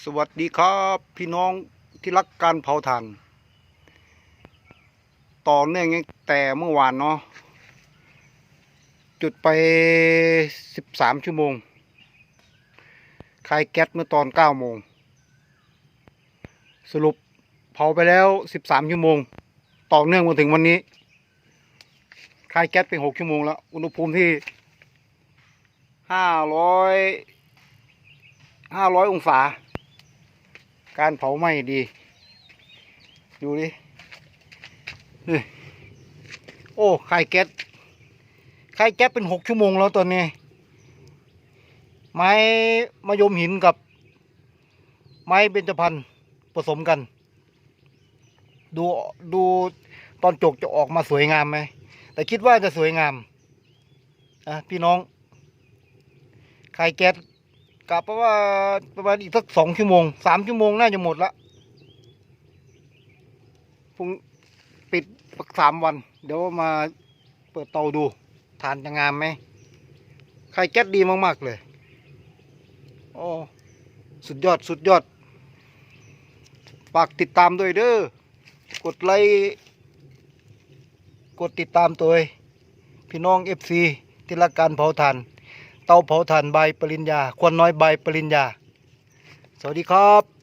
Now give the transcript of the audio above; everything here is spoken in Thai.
สวัสดีครับพี่น้องที่รักการเผาถ่าน ต่อเนื่องแต่เมื่อวานเนาะจุดไปสิบสามชั่วโมงคลายแก๊สเมื่อตอนเก้าโมง สรุปเผาไปแล้วสิบสามชั่วโมง ต่อเนื่องมาถึงวันนี้คลายแก๊สไปหกชั่วโมงแล้ว อุณหภูมิที่ห้าร้อยห้าร้อยองศา การเผาไหม้ดี ดูดินี่โอ้คลายแก๊สคลายแก๊สเป็นหกชั่วโมงแล้วตอนนี้ ไม้มะยมหินกับ ไม้เบญจพรรณผสมกัน ดูดูตอนจกจะออกมาสวยงามไหม แต่คิดว่าจะสวยงามอะพี่น้องคลายแก๊ส กลับเพราะว่าประมาณอีกสักสองชั่วโมงสามชั่วโมงน่าจะหมดละพรุ่งปิดสักสามวัน เดี๋ยวมาเปิดเตาดูทานจะงามไหมคลายแก๊สดีมาก ๆ เลย โอ้สุดยอดสุดยอดฝากติดตามด้วยเด้อกดไลค์กดติดตามตัวพี่น้องเอฟซีที่รักการเผาถ่าน เตาเผาถ่านใบปริญญา ควันน้อยใบปริญญา สวัสดีครับ